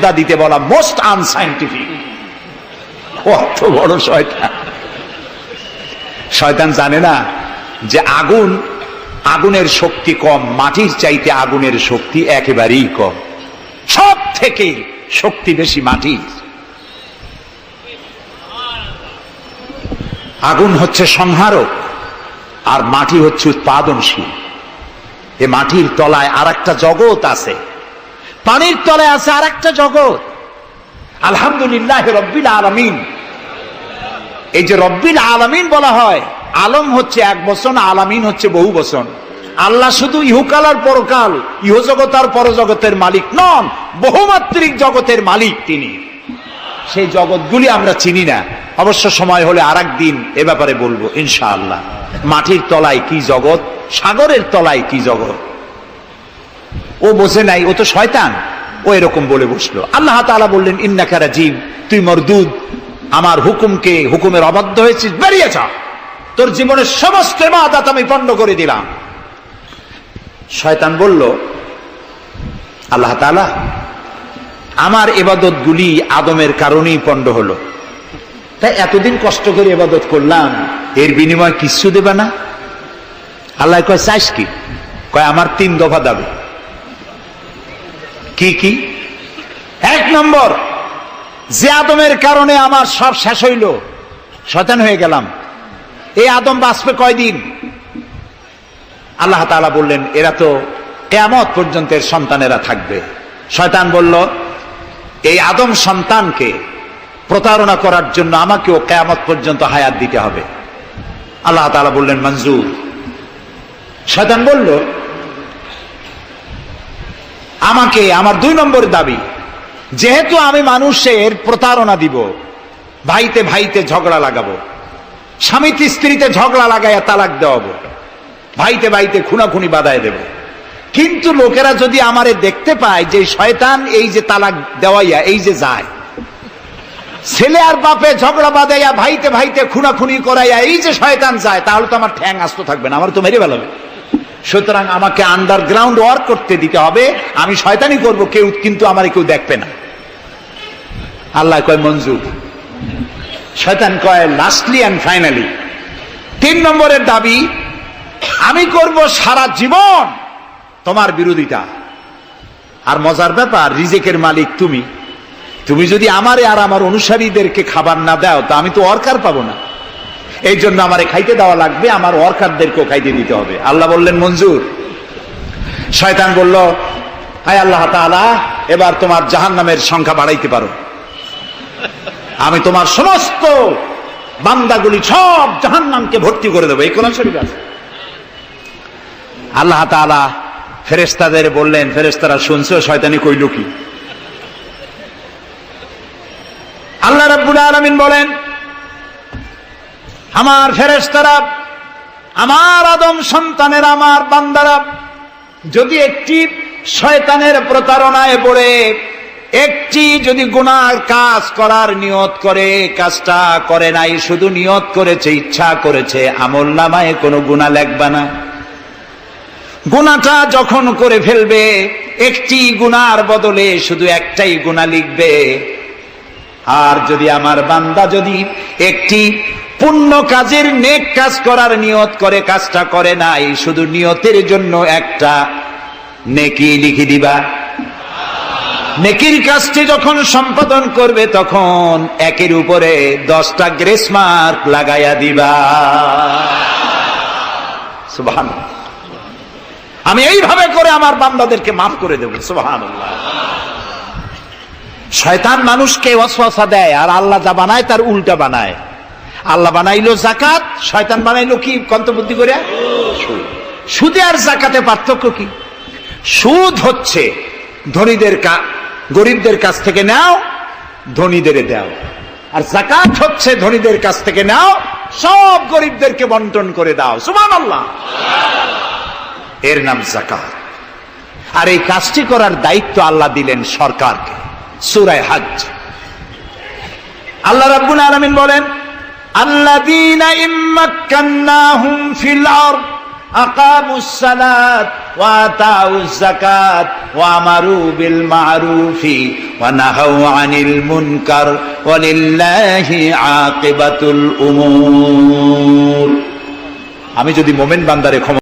দা দিতে বলা most unscientific কত বড় শয়তান। শয়তান জানে না যে আগুন, আগুনের শক্তি কম, মাটির চাইতে আগুনের শক্তি একেবারেই কম। সব থেকে শক্তি বেশি মাটির। আগুন হচ্ছে সংহারক, আর মাটি হচ্ছে উৎপাদনশীল। এ মাটির তলায় আর একটা জগৎ আছে। পানির তলায় আছে আর একটা জগৎ। আলহামদুলিল্লাহ রব্বিল আলমিন। এই যে রব্বিল আলমিন বলা হয়, আলম হচ্ছে এক বচন, আলামিন হচ্ছে বহু বচন। আল্লাহ শুধু ইহুকাল আর পরকাল, ইহজগৎ আর পরজগতের মালিক নন, বহুমাত্রিক জগতের মালিক তিনি। সেই জগৎগুলি আমরা চিনি না। অবশ্য সময় হলে আর দিন এ ব্যাপারে বলব, ইনশাআল্লাহ। মাটির তলায় কি জগৎ, সাগরের তলায় কি জগৎ? ও বোঝে নাই, ও তো শয়তান। ও এরকম বলে বসল। আল্লাহ তাআলা বললেন ইন্নাকারা জীব তুই মরদুদ। আমার হুকুমকে, হুকুমের অবাধ্য হয়েছিস, বেরিয়ে যা। তোর জীবনের সমস্ত মাদাত আমি পণ্ড করে দিলাম। শয়তান বলল, আল্লাহ তাআলা, আমার এবাদত গুলি আদমের কারণেই পণ্ড হলো। তাই এতদিন কষ্ট করে এবাদত করলাম, এর বিনিময় কিচ্ছু দেবে না? আল্লাহ কয়, চাইস কি? কয়, আমার তিন দফা দাবি। কি কি? এক নম্বর, যে আদমের কারণে আমার সব শেষ হইল শতান হয়ে গেলাম। এই আদম বাঁচবে কয়দিন? আল্লাহ তাআলা বললেন, এরা তো কেয়ামত পর্যন্ত এর সন্তানেরা থাকবে। শয়তান বলল, এই আদম সন্তানকে প্রতারণা করার জন্য আমাকেও কেয়ামত পর্যন্ত হায়াত দিতে হবে। আল্লাহ তাআলা বললেন, মঞ্জুর। শয়তান বলল আমাকে, আমার দুই নম্বর দাবি, যেহেতু আমি মানুষের প্রতারণা দিব, ভাইতে ভাইতে ঝগড়া লাগাবো, স্বামীতে স্ত্রীতে ঝগড়া লাগাইয়া তালাক দেওয়াবো, ভাইতে ভাইতে খুনাখুনি বাদায় দেব। কিন্তু লোকেরা যদি আমারে দেখতে পায় যে শয়তান এই যে তালাক দেওয়াইয়া, এই যে যায়, ছেলে আর বাপে ঝগড়া বাদাইয়া ভাইতে ভাইতে খুনাখুনি করাইয়া এই যে শয়তান যায়, তাহলে তো আমার ঠ্যাং আসতো থাকবে না, আমার তো মেরে ফেলাবে। সুতরাং আমাকে আন্ডারগ্রাউন্ড ওয়ার্ক করতে দিতে হবে। আমি শয়তানি করব, কেউ কিন্তু আমার কেউ দেখবে না। আল্লাহ কয়, মঞ্জুর। শয়তান কয় লাস্টলি অ্যান্ড ফাইনালি তিন নম্বরের দাবি, আমি করব সারা জীবন তোমার বিরোধিতা। আর মজার ব্যাপার, রিজেকের মালিক তুমি। তুমি যদি আমারে আর আমার অনুসারীদেরকে খাবার না দাও, তা আমি তো অর্কার পাবো না। এই জন্য আমারে খাইতে দেওয়া লাগবে, আমার ওয়ার্কারদেরকেও খাইতে দিতে হবে। আল্লাহ বললেন, মঞ্জুর। শয়তান বলল হায় আল্লাহ তাআলা, এবার তোমার জাহান নামের সংখ্যা বাড়াইতে পারো। আমি তোমার সমস্ত বান্দাগুলি সব জাহান নামকে ভর্তি করে দেবো। এই কোন শরীফ আছে। আল্লাহ তাআলা ফেরেস্তাদের বললেন ফেরেস্তারা শুনছে, শয়তানি কইল কি? আল্লাহ রাব্বুল আলামিন বলেন আমার ফেরেস্তারা আমার আদম সন্তানের আমার বান্দারা, যদি একটি শয়তানের প্রতারণায় পড়ে, একটি যদি গুনার কাজ করার নিয়ত করে, কাজটা করে নাই, শুধু নিয়ত করেছে, ইচ্ছা করেছে, আমল নামায় কোনো গুণা লেখবা না। গুণাটা যখন করে ফেলবে, একটি গুনার বদলে শুধু একটাই গুণা লিখবে। আর যদি আমার বান্দা যদি একটি পুণ্য কাজের নেক কাজ করার নিয়ত করে কাজটা করে নাই, শুধু নিয়তের জন্য একটা। নেকি লিখে দিবা। নেকির কাজটি যখন সম্পাদন করবে, তখন একের উপরে দশটা গ্রেস মার্ক লাগাইয়া দিবা। সুবহান আমি এইভাবে করে আমার বান্দাদেরকে মাফ করে দেব সুবহান শয়তান মানুষকে ওয়াসওয়াসা দেয়, আর আল্লাহ যা বানায়, তার উল্টা বানায়। আল্লাহ বানাইলো জাকাত শয়তান বানাইলো কি? কন্তবুদ্ধি করে? সুদে। আর জাকাতে পার্থক্য কি? সুদ হচ্ছে ধনীদের গরিবদের কাছ থেকে নাও, ধনীদের দাও। আর জাকাত হচ্ছে ধনীদের কাছ থেকে নাও, সব গরিবদেরকে বন্টন করে দাও। সুমান আল্লাহ এর নাম জাকাত আর এই কাজটি করার দায়িত্ব আল্লাহ দিলেন সরকারকে। সুরায় হাজ। আল্লাহ রাব্বুল আলামিন বলেন الذين إن مكناهم في الأرض أقاموا الصلاة وآتوا الزكاة وأمروا بالمعروف ونهوا عن المنكر ولله عاقبة الأمور আমি যদি মোমেন বান্দারে ক্ষমা